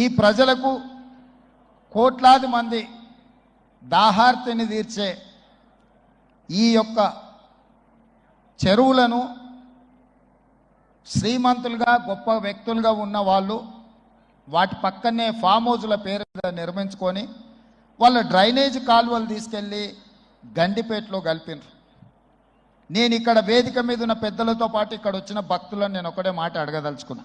ఈ ప్రజలకు కోట్లాది మంది దాహార్తిని తీర్చే ఈ యొక్క చెరువులను శ్రీమంతులుగా గొప్ప వ్యక్తులుగా ఉన్న వాళ్ళు వాటి పక్కనే ఫామ్ హౌజుల పేరు మీద నిర్మించుకొని వాళ్ళ డ్రైనేజ్ కాలువలు తీసుకెళ్ళి గండిపేటలో కలిపినారు. నేను ఇక్కడ వేదిక మీద ఉన్న పెద్దలతో పాటు ఇక్కడ వచ్చిన భక్తులను నేను ఒకటే మాట అడగదలుచుకున్నా.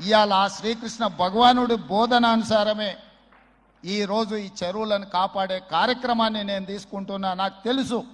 ఇవాళ ఆ శ్రీకృష్ణ భగవానుడి బోధనానుసారమే ఈరోజు ఈ చెరువులను కాపాడే కార్యక్రమాన్ని నేను తీసుకుంటున్నా. నాకు తెలుసు.